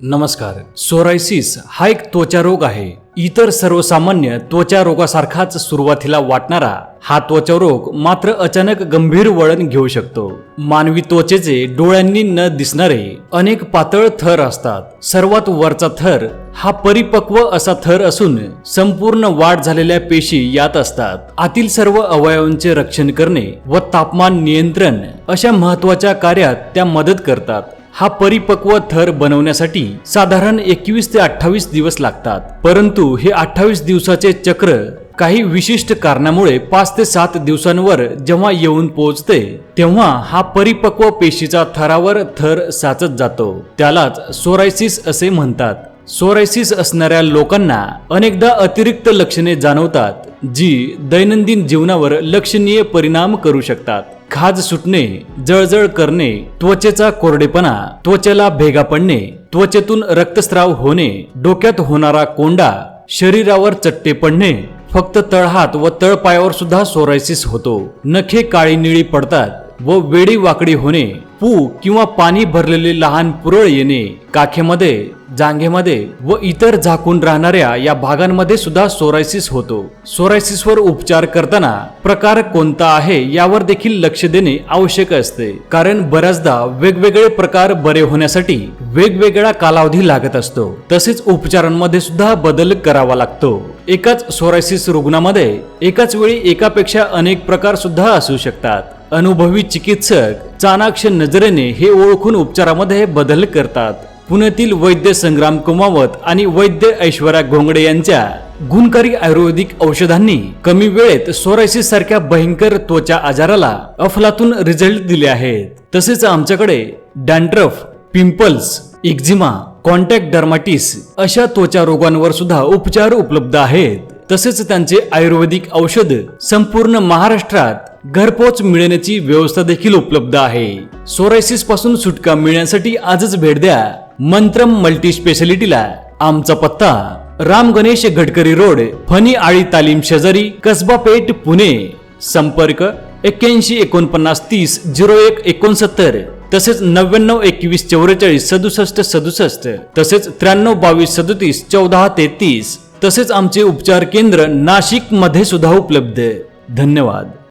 नमस्कार. सोरायसिस हा एक त्वचा रोग आहे. इतर सर्वसामान्य त्वचा रोगासारखाच सुरुवातीला वाटणारा हा त्वचा रोग मात्र अचानक गंभीर वळण घेऊ शकतो. मानवी त्वचेचे डोळ्यांनी न दिसणारे अनेक पातळ थर असतात. सर्वात वरचा थर हा परिपक्व असा थर असून संपूर्ण वाढ झालेल्या पेशी यात असतात. आतील सर्व अवयवांचे रक्षण करणे व तापमान नियंत्रण अशा महत्त्वाच्या कार्यात त्या मदत करतात. हा परिपक्व थर बनवण्यासाठी साधारण एकवीस ते अठ्ठावीस दिवस लागतात. परंतु हे अठ्ठावीस दिवसाचे चक्र काही विशिष्ट कारणामुळे पाच ते सात दिवसांवर जेव्हा येऊन पोहोचते तेव्हा हा परिपक्व पेशीचा थरावर थर साचत जातो. त्यालाच सोरायसिस असे म्हणतात. सोरायसिस असणाऱ्या लोकांना अनेकदा अतिरिक्त लक्षणे जाणवतात जी दैनंदिन जीवनावर लक्षणीय परिणाम करू शकतात. खाज सुटणे जळजळ करणे त्वचेचा कोरडेपणा त्वचेला भेगा पडणे त्वचेतून रक्तस्राव होणे डोक्यात होणारा कोंडा शरीरावर चट्टे पडणे फक्त तळहात व तळपायावर सुद्धा सोरायसिस होतो. नखे काळी निळी पडतात व वेडी वाकडी होणे पू किंवा पाणी भरलेले लहान पुरळ येणे काखेमध्ये जांघेमध्ये व इतर झाकून राहणाऱ्या या भागांमध्ये सुद्धा सोरायसिस होतो. सोरायसिसवर उपचार करताना प्रकार कोणता आहे यावर देखील लक्ष देणे आवश्यक असते. कारण बऱ्याचदा वेगवेगळे प्रकार बरे होण्यासाठी वेगवेगळा कालावधी लागत असतो. तसेच उपचारांमध्ये सुद्धा बदल करावा लागतो. एकाच सोरायसिस रुग्णामध्ये एकाच वेळी एकापेक्षा अनेक प्रकार सुद्धा असू शकतात. अनुभवी चिकित्सक चाणाक्ष नजरेने हे ओळखून उपचारामध्ये बदल करतात. पुण्यातील वैद्य संग्राम कुमावत आणि वैद्य ऐश्वर्या घोंगडे यांच्या गुणकारी आयुर्वेदिक औषधांनी कमी वेळेत सोरायसिस सारख्या भयंकर त्वचा आजाराला अफलातून रिझल्ट दिले आहेत. तसेच आमच्याकडे dandruff pimples eczema contact dermatitis अशा त्वचा रोगांवर सुद्धा उपचार उपलब्ध आहेत. तसेच त्यांचे आयुर्वेदिक औषध संपूर्ण महाराष्ट्रात घरपोच मिळण्याची व्यवस्था देखील उपलब्ध आहे. सोरायसिसपासून सुटका मिळण्यासाठी आजच भेट द्या. मंत्रम मल्टी स्पेशालिटीला आमचा पत्ता. राम गणेश गडकरी रोड फनी आळी तालीम शेजारी कसबा पेठ पुणे. संपर्क एक्क्याऐंशी एकोणपन्नास तीस झिरो एक एकोणसत्तर. तसेच नव्याण्णव एकवीस चौवेचाळीस सदुसष्ट सदुसष्ट. तसेच त्र्याण्णव बावीस सदतीस चौदा तेहतीस तसेच आमचे उपचार केंद्र नाशिकमध्ये सुद्धा उपलब्ध. धन्यवाद.